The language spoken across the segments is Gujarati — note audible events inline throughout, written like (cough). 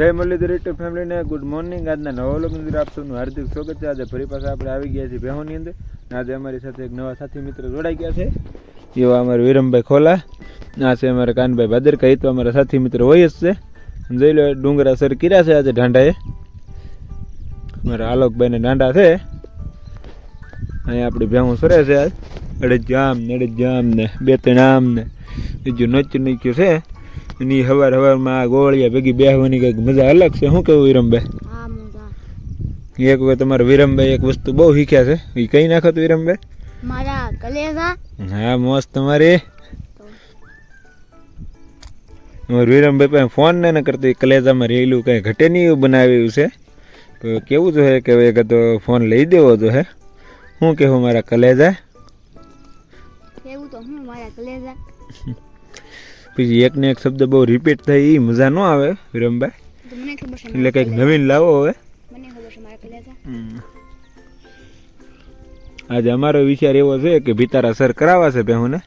જય મુરલીધર યુટ્યુબ ફેમિલીને ગુડ મોર્નિંગ આજના નવા લોક અંદર હાર્દિક સ્વાગત છે. આજે ફરી પાછા આપણે આવી ગયા છીએ બેહોની અંદર આજે અમારી સાથે એક નવા સાથી મિત્ર જોડાઈ ગયા છે. એવા અમારા વિરમભાઈ ખોલા આ છે અમારા કાનભાઈ ભાદરકા. એ તો અમારા સાથી મિત્ર હોય જ છે. જોઈ લો, ડુંગરા સર કર્યા છે આજે ઢાંડાએ અમારા આલોકભાઈને ડાંડા છે. અહીંયા આપણી ભેહું સરે છે આજ. અડે જામ ને અડે જામ ને, બે ત્રણ આમ ને. બીજું નચ નીચ્યું છે. એની હવાર હવારમાં આ ગોળિયા ભેગી બેહવાની કંઈક મજા અલગ છે. શું કેવું વિરમભાઈ? એક વખત તમારા વિરમભાઈ એક વસ્તુ બહુ શીખ્યા છે. એ કઈ નાખો તો વિરમભાઈ? મારા કલેજા? હા મસ્ત તમારી. વિરમભાઈ પાસે ફોન ને કરતો કલેજામાં રહેલું કંઈ ઘટે નહીં એવું બનાવ્યું છે. તો કેવું તો હે કે એક તો ફોન લઈ દેવો તો હે. શું કહેવું મારા કલેજા? કેવું તો હું મારા કલેજા? (laughs) પછી એક ને એક શબ્દ બહુ રિપીટ થાય એ મજા ન આવે વિરમભાઈ. એટલે કંઈક નવીન લાવો હવે. આજે અમારો વિચાર એવો છે કે ભીતારા સર કરાવવા છે બેહુને.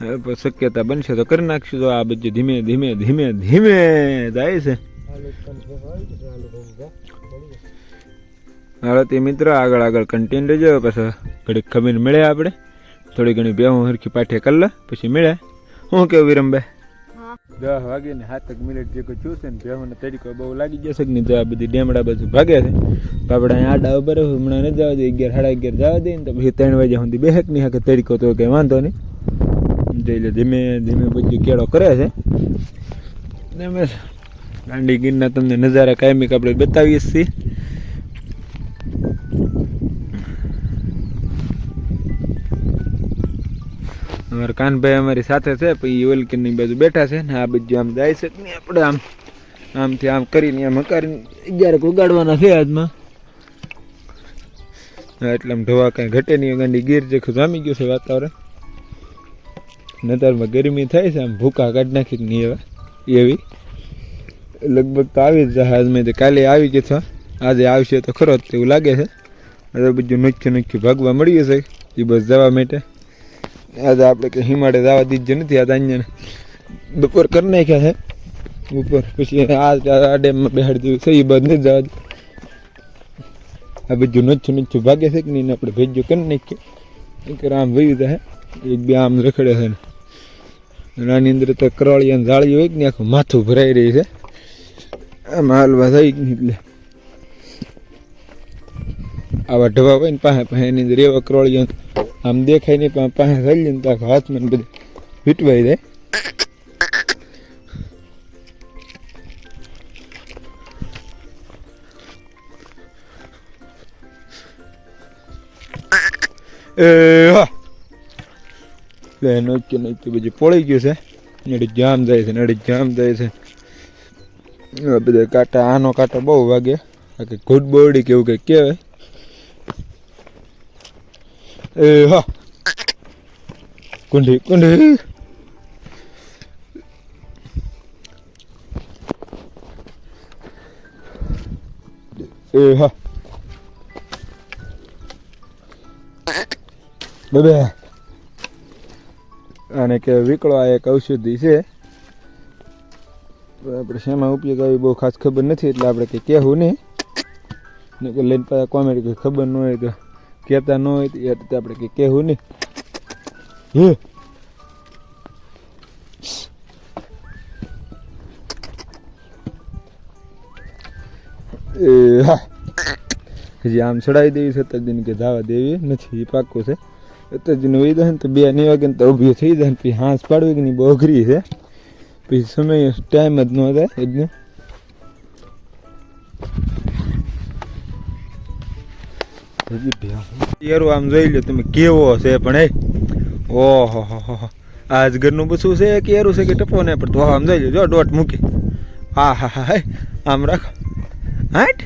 હવે શક્યતા બનશે તો કરી નાખશું તો આ બધું ધીમે ધીમે ધીમે ધીમે જાય છે. હાલો તે મિત્રો આગળ આગળ કન્ટિન્યુ રહેજો પછી ઘડીક ખમીને મળે આપણે. થોડી ઘણી બેહું હરખી પાઠે કરી લે પછી મળે. શું કેવું વિરમભાઈ દસ વાગે ને સાતક મિનિટ જે કોઈ જોશે ને ને મને તરીકો બહુ લાગી જશે નહીં તો આ બધી ડેમડા બધું ભાગે છે. આપણે આડા ઉપર હમણાં ન જવા દે અગિયાર, સાડા અગિયાર જવા દે ને તો પછી ત્રણ વાગ્યા સુધી બેહક નહીં હાકે તરીકો તો કંઈ વાંધો નહીં. જોઈ લે, ધીમે ધીમે બધું કેળો કરે છે. ને અમે દાંડી ગીરના તમને નજારા કાયમિક આપણે બતાવીએ છીએ. અમારા કાનભાઈ અમારી સાથે છે, પછી ઓલકીની બાજુ બેઠા છે ને આ બધું આમ જાય છે આપણે આમ, આમથી આમ કરીને આમ હકારીને અગિયાર ઉગાડવાના છે આજમાં એટલે આમ ઢોવા કાંઈ ઘટે નહીં ગાંડી ગીર જેખું જામી ગયું છે વાતાવરણ. નતારમાં ગરમી થાય છે, આમ ભૂકા કાઢી નાખી નહીં એવા એવી. લગભગ તો આવી જ તો કાલે આવી ગયો છો. આજે આવશે તો ખરો જ તેવું લાગે છે. બધું નોખ્યું નોખ્યું ભાગવા મળ્યું છે એ બસ જવા માટે. આજે આપણે કે હિમાડે જવા દીધું નથી આ અહીંયા બપોર કરી નાખ્યા છે. ઉપર પછી આ ડેમમાં બેહાડી દીધું છે, એ નથી જવા આ બીજું નચ્છું નચ્છું ભાગે છે કે નહીં આપણે ભેજ્યું કરી નાખીએ. એક આમ વયું જાય. એક બે આમ રખડે છે ને. આની અંદર તો કરવાળી અને જાળી હોય કે નહીં, આખું માથું ભરાઈ રહી છે. આમ હાલવા થઈ નહીં એટલે. આવા ઢવા હોય ને પાસે પાસે એની અંદર એવા કરવાળી આમ દેખાય નહીં, પણ પાસે થઈ ને તો આખા હાથમાં ને બધું વીટવાઈ જાય. લે, નોક્યું નોક્યું, બધું પોળી ગયું છે. નડી જામ જાય છે, નડી જામ જાય છે. બધા કાંટા, આનો કાંટો બહુ વાગે. આ કે ગુડ બોડી કેવું કંઈક કહેવાય. એ હા કુંડી કુંડી એ હા બબે અને કે વિકળો આ એક ઔષધિ છે આપણે શેમાં ઉપયોગ આવી બહુ ખાસ ખબર નથી, એટલે આપણે કંઈ કહેવું નહીં. લઈને પાછા કોમેડી કંઈ ખબર ન હોય તો કહેતા ન હોય એ રીતે આપણે કંઈ કહેવું નહીં. હે? હજી આમ ચડાવી દેવી સતત કે ધાવા દેવી નથી, એ પાક્કું છે. તજીને વહી દે ને તો બે નહીં વાગે ને તો ઊભી થઈ જાય ને પછી હાંસ પાડવી કે નહીં, બહુ અઘરી છે. પછી સમય, ટાઈમ જ ન થાય, એટલે યારું, આમ જોઈ લો તમે કેવો છે પણ એ ઓહો, હો. આજ ઘરનું પૂછવું છે કે એરું છે કે ટપો ને પણ તો આમ જોઈ લો જો ડોટ મૂકી. હા હા હા આમ રાખો. હાટ.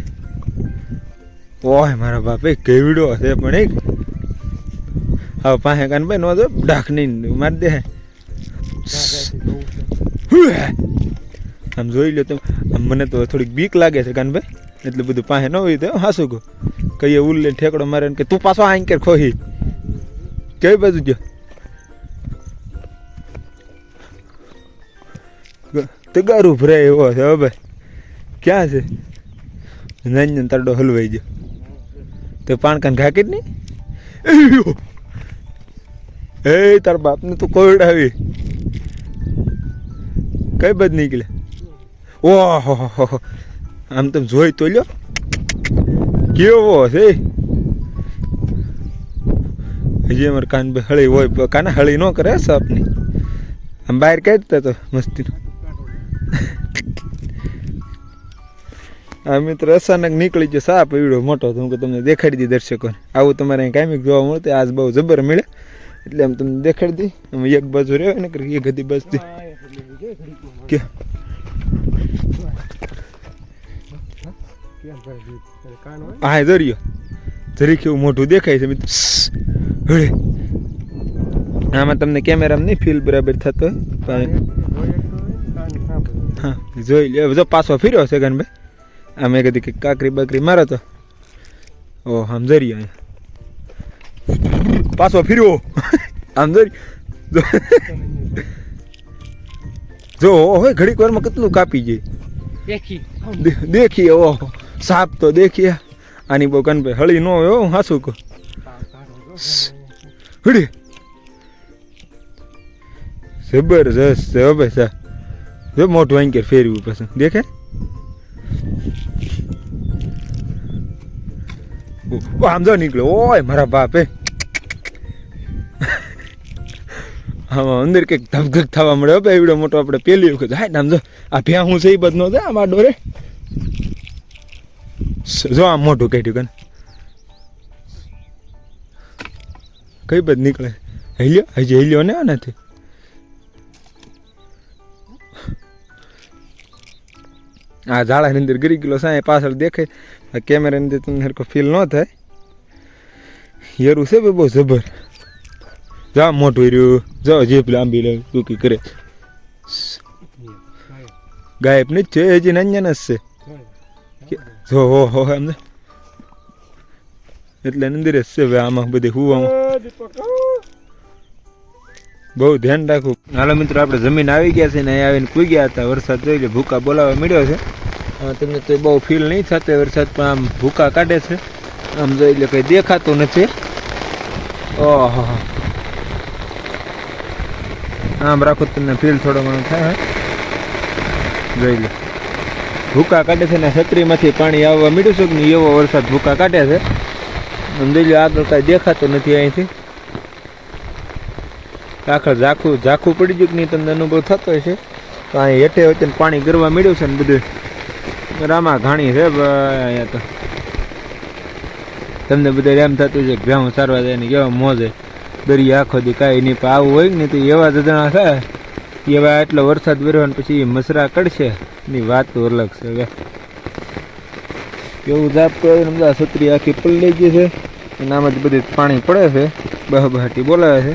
ઓય, મારા બાપે, કેવડો છે પણ એક હવે પાસે કાન ભાઈ નો જો નહીં, મારી દે આમ જોઈ લો તમે. મને તો થોડીક બીક લાગે છે કાનભાઈ એટલે બધું પાસે ન હોય તો હાસુ કહું. કહીએ, ઉલ્લે ઠેકડો મારે કે તું પાછો કે ખોહી. કઈ બાજુ ગયો? તગારું ભરાય એવો છે હવે ક્યાં છે? નંજન તરડો હલવાઈ ગયો. તો પાણકાન ઘાકી જ નહીં? એ તાર બાપને તું કોવિડ આવી કઈ બધ નીકળે ઓહો આમ તમે જોઈ તો લ્યો. કેવો છે? હજી અમારે કાન બે હળી હોય કાને હળી ન કરે સાપની? આમ બહાર કાઢતા તો મસ્તી આ મિત્ર અચાનક નીકળી ગયો સાપ એવડો મોટો તો હું કે તમને દેખાડી દી દર્શકોને. આવું તમારે અહીં કાંઈ જોવા મળતું આજ બહુ જબર મળે. એટલે આમ તમને દેખાડી દી. અમે એક બાજુ રહ્યો ને એક હતી બસતી કે હા દરિયો. જરીક એવું મોટું દેખાય છે મિત્ર. હળે. આમાં તમને કેમેરામાં નહીં ફીલ બરાબર થતો હા જોઈ લે. જો પાછો ફર્યો છે ગનભાઈ આ મેં કદી કે કાકરી બાકરી મારો તો. ઓ આમ જરી અહીંયા. પાછો ફર્યો. આમ જરી જો- હોય ઘડીક વારમાં કેટલું કાપી જાય દેખી. દેખીએ ઓહો. સાપ તો દેખ્યા આની બહુ કનભાઈ હળી ન હોય હો, હું હાસું કહું. હળી. જબરજસ્ત છે હો ભાઈ સા જો મોટું એન્કર ફેરવું પછી. દેખે? આમ જો નીકળ્યો ઓય મારા બાપે. આમાં અંદર કંઈક ધબધક થવા મળે હો ભાઈ. એવડો મોટો આપણે પેલી વખત. હાય આમ જો. આ ભ્યાં હું છે એ બધ નો છે આમાં ડોરે જો આમ મોટું કાઢ્યું કન. કઈ બધ નીકળે? હેલ્યો? હજી હેલ્યો ને નથી આ ઝાડાની અંદર ગરી ગયેલો સાંય પાછળ દેખાય. આ કેમેરાની અંદર તમને સરખો ફીલ ન થાય. હેરું છે બે બહુ જબર. જા મોટું રહ્યું જાઓ જીપ લાંબી લે ટૂંકી કરે. ગાયબ નહીં જ છે હજી નાન્યા જ છે. જો હો એમ એટલે અંદર જ છે હવે આમાં બધી હુવામાં બહુ ધ્યાન રાખવું હાલો મિત્રો, આપણે જમીન આવી ગયા છે ને અહીંયા આવીને કૂઈ ગયા હતા. વરસાદ જોઈ લે, ભૂકા બોલાવા મળ્યો છે. તમને તો બહુ ફીલ નહીં થતો વરસાદ, પણ આમ ભૂકા કાઢે છે. આમ જોઈ લે, કંઈ દેખાતું નથી. ઓહો. આમ રાખો તમને ફીલ થોડો ઘણો થાય. જોઈ લે. ભૂકા કાઢે છે ને છત્રીમાંથી પાણી આવવા મીડું છે નહીં? એવો વરસાદ ભૂકા કાઢે છે. આમ આગળ કાંઈ દેખાતું નથી અહીંથી. આખર ઝાખું ઝાખું પડી ગયું કે નહીં તમને અનુભવ થતો હશે? તો અહીં હેઠે વચ્ચે પાણી ગરવા મળ્યું છે ને બધું. રામા ઘાણી છે ભાઈ, અહીંયા તો. તમને બધા એમ થતું છે કે ભેહું સારવા જાય ને કેવા મોજે દરિયા આખો દી કાંઈ નહીં, પણ આવું હોય ને તો એવા જણા થાય. એવા એટલો વરસાદ વર્યો ને પછી મસરા કડશે. એની વાત તો અલગ છે હવે કેવું જાપ કરે સમજા, છત્રી આખી પલળી ગઈ છે. અને જ બધી પાણી પડે છે. બહાટી બોલાવે છે.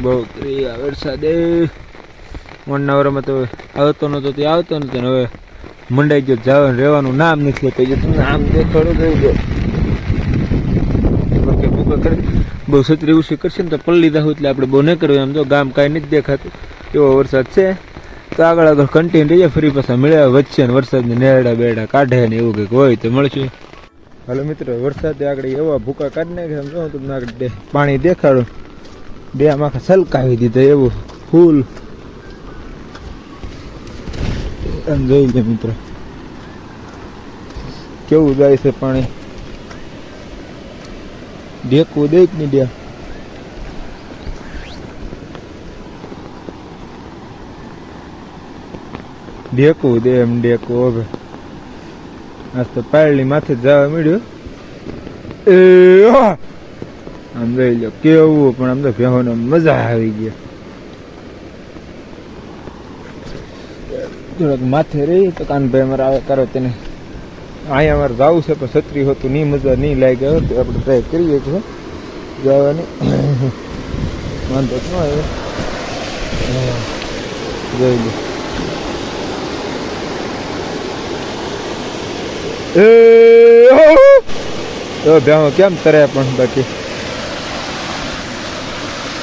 બહુ ક્રિયા વરસાદ. એ વનવરમાં તો આવતો નહોતો તે આવતો નહોતો ને હવે મંડાઈ ગયો, જવાનું, રહેવાનું નામ નથી લેતો. જો તમને આમ દેખાડો થયું કે ભૂકા કરે બહુ છત્રી ઉછી કરશે ને તો પલ્લી દાહું એટલે આપણે બહુ નહીં કરવું. એમ તો ગામ કાંઈ નથી દેખાતું. એવો વરસાદ છે? આગળ આગળ કન્ટિન્યુ રહીએ ફરી પાછા મળ્યા વચ્ચે ને વરસાદને નેરડા બેડા કાઢે ને એવું કંઈક હોય તો મળશે. હાલો મિત્રો, વરસાદે આગળ એવા ભૂકા કાઢી નાખે સમજો હું તમને આગળ પાણી દેખાડું. બે આમાં સલકાવી દીધા એવું, ફૂલ. એમ જોઈ લે મિત્રો. કેવું જાય છે પાણી? ડેકવું દે કે નહીં દે ડેકવું દે એમ ડેકવું હવે. આજ તો પાયલી માથે જવા મળ્યું. એ આમ જોઈ લો, કેવું, પણ આમ તો ભેહોને મજા આવી ગઈ. થોડોક માથે રહી, તો કાનભાઈ અમારે આવે, કરો તેને. અહીંયા અમારે જવું છે, પણ છત્રી હોતું નહીં, મજા નહીં લાગે તો આપણે ટ્રાય કરીએ કે જવાની. વાંધો ન આવે. જોઈ લો એ હો! તો ભેહો કેમ તરે પણ બાકી?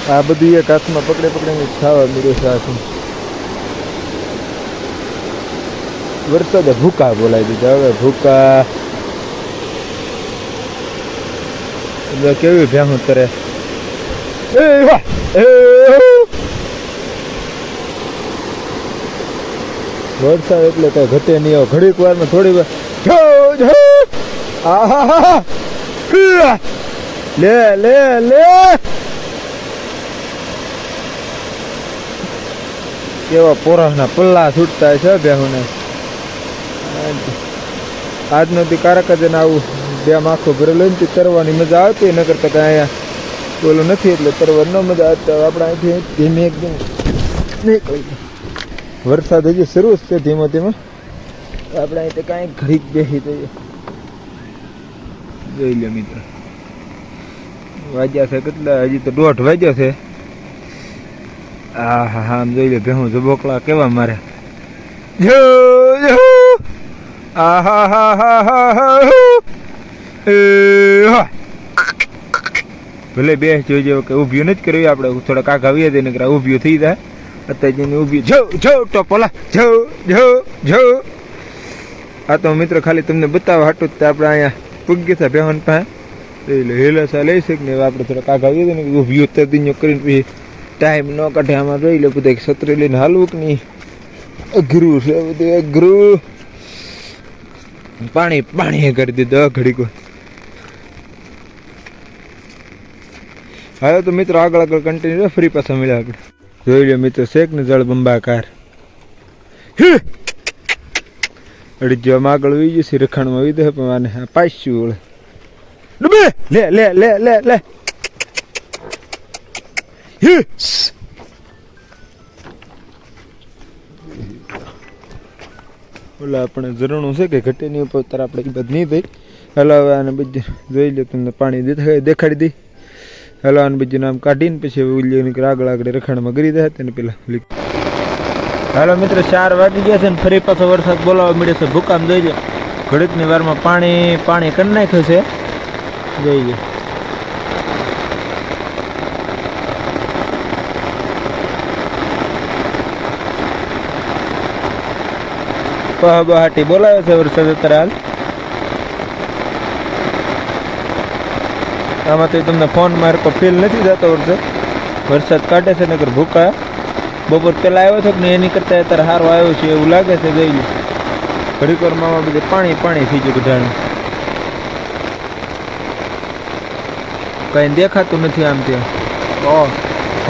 આ બધું એક હાથમાં પકડે પકડીને ખાવા મળ્યું છે હાથમાં વરસાદે ભૂકા બોલાવી દીધા, હવે ભૂકા. એટલે કેવી ભેહું તરે? એ વાહ! એ વરસાદ એટલે કઈ ઘટે નહીં ઘડીક વારમાં થોડી વાર હ્યા! લે લે લે કેવા પોરાના પલ્લા છૂટતા છે બેહુને આજનો દી કારક જ આવું બે આખો ભરેલો ને તે તરવાની મજા આવતી ન કરતા કાંઈ અહીંયા બોલું નથી એટલે તરવા ન મજા આવતી આપણે અહીંથી ધીમે એકદમ નીકળી વરસાદ હજી શરૂ જ છે ધીમે ધીમે આપણે અહીં તો કાંઈ ઘડીક બેસી જઈએ જોઈ લે મિત્ર. વાગ્યા છે કેટલા? હજી તો દોઢ વાગ્યો છે. હા હા જોઈ લે, ભેહું જબોકલા કેવા મારે. જો જો. આ હા હા હા હા હા ભલે બે જોઈજો કે ઊભ્યું નથી કરવી આપણે, થોડા કાક આવીએ તેને કે ઊભી થઈ જાય. અત્યારે જઈને ઊભી જો જો, તો પોલા જો જો જો. આ તો મિત્ર ખાલી તમને બતાવવા હાટું જ આપણે અહીંયા પૂગી છે બેહન પાસે એટલે હેલસા લઈ શકે ને આપણે થોડા કાક આવીએ ને કે ઊભી ઉતર કરીને પછી ટાઈમ ન કાઢે આમાં જોઈ લે બધા છત્રી લઈને હાલવું કે નહીં. અઘરું છે બધું, અઘરું. પાણી પાણી કરી દીધું ઘડીક હવે તો મિત્રો આગળ આગળ કન્ટિન્યુ ફ્રી પાછા મળ્યા આપણે. જોઈ લે મિત્રો, શેક ને જળ બંબાકાર. અડીજવામાં આગળ વી જશે રખાણમાં વી દે પણ આ પાસ્યું ઓળે ડૂબે! લે લે લે લે લે. ઓલા આપણે ઝરણું છે કે ઘટેની ઉપર તાર આપણે એ બધ નહીં થઈ હલાવે અને બીજું જોઈ લે તમને પાણી દેખાડી દઈ હલાવાનું બીજું નામ કાઢીને પછી ઉલ્લી આગળ આગળ રખાણમાં કરી દે તેને પેલા હાલો મિત્રો, ચાર વાગી ગયા છે ને ફરી પાછો વરસાદ બોલાવવા મળે છે. ભૂકામ જોઈ લે. ઘડીકની વારમાં પાણી પાણી કરી નાખ્યું છે. જોઈ બહા બહાટી બોલાવે છે વરસાદ અત્યારે હાલ. આમાંથી તમને ફોન મારે ફીલ નથી થતો વરસાદ. વરસાદ કાઢે છે નગર ભૂકા. બપોર પહેલા આવ્યો હતો કે ને એની કરતાં અત્યારે સારો આવ્યો છે એવું લાગે છે ગઈ ઘડીક વારમાં બધે પાણી પાણી થઈ ગયું બધાને. કઈ દેખાતું નથી આમ ત્યાં. ઓ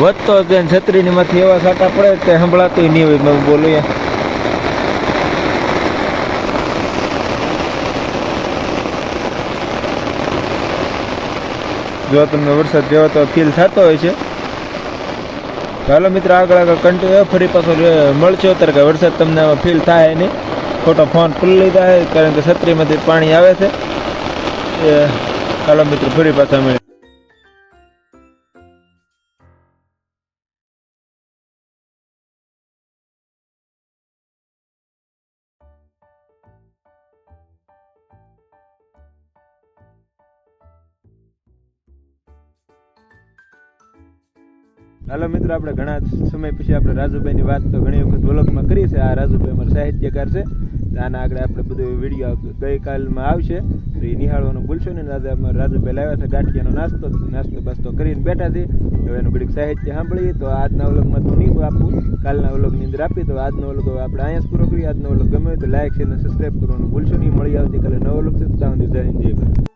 વધતો જાય છત્રીની માંથી એવા સાટા પડે કે સંભળાતું નહીં હોય મેં બોલું યાર જો તમને વરસાદ જેવો તો ફીલ થતો હોય છે. ચાલો મિત્ર, આગળ આગળ કન્ટિન્યુ ફરી પાછો મળશે, અત્યારે કે વરસાદ તમને ફીલ થાય નહીં. ખોટો ફોન ખુલ્લી લીધા છે, કારણ કે છત્રીમાંથી પાણી આવે છે. ચાલો મિત્ર, ફરી પાછા મળે હાલો મિત્રો, આપણે ઘણા સમય પછી આપણે રાજુભાઈની વાત તો ઘણી વખત વ્લોગમાં કરી છે. આ રાજુભાઈ અમારા સાહિત્યકાર છે. આના આગળ આપણે બધું વીડિયો ગઈકાલમાં આવશે. તો એ નિહાળવાનું ભૂલશો ને દાદા અમારા રાજુભાઈ લાવ્યા છે ગાંઠિયાનો નાસ્તો. નાસ્તો બાસ્તો કરીને બેઠા છે. હવે એનું ઘડીક સાહિત્ય સાંભળીએ. તો આજના વ્લોગમાં તો નહીં આપવું કાલના વ્લોગની અંદર આપી તો આજનો વ્લોગ આપણે અહીંયા જ પૂરો કરીએ. આજનો વ્લોગ ગમે તો લાઈક છે અને સબસ્ક્રાઈબ કરવાનું ભૂલશો નહીં. મળી આવતીકાલે નવો વ્લોગ છે ત્યાં જય હિન્દ.